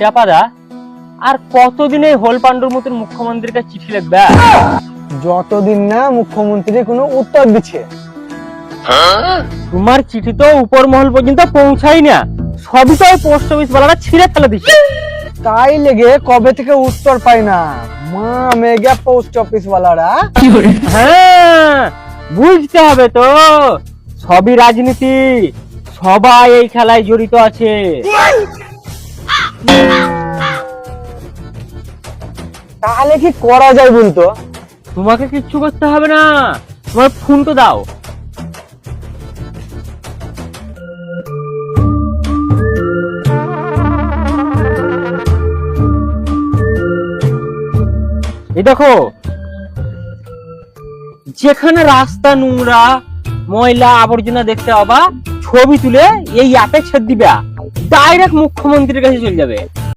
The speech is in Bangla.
চাপাদা আর কতদিনে হোল পান্ডুর মতন মুখ্যমন্ত্রীর কাছে চিঠি লিখবে? যতদিন না মুখ্যমন্ত্রী কোনো উত্তর দিচ্ছে। তোমার চিঠি তো উপর মহল পর্যন্ত পৌঁছাই না। সবই তো পোস্ট অফিস ওয়ালারা ছিঁড়ে ফেলে দিচ্ছে। তাই লেগে কবে থেকে উত্তর পাই না? মা মেগা পোস্ট অফিস ওয়ালারা হ্যাঁ বুঝতে হবে তো। সবই রাজনীতি সবাই এই খেলায় জড়িত আছে। তাহলে কি করা যায় বলতো? তোমাকে কিচ্ছু করতে হবে না। তোমার ফোন তো দাও। এই দেখো, যেখানে রাস্তা, নোংরা, ময়লা, আবর্জনা দেখতে পাবা, ছবি তুলে এই অ্যাপে ছেদ দিবা। ডাইরেক্ট মুখ্যমন্ত্রীর কাছে চলে যাবে।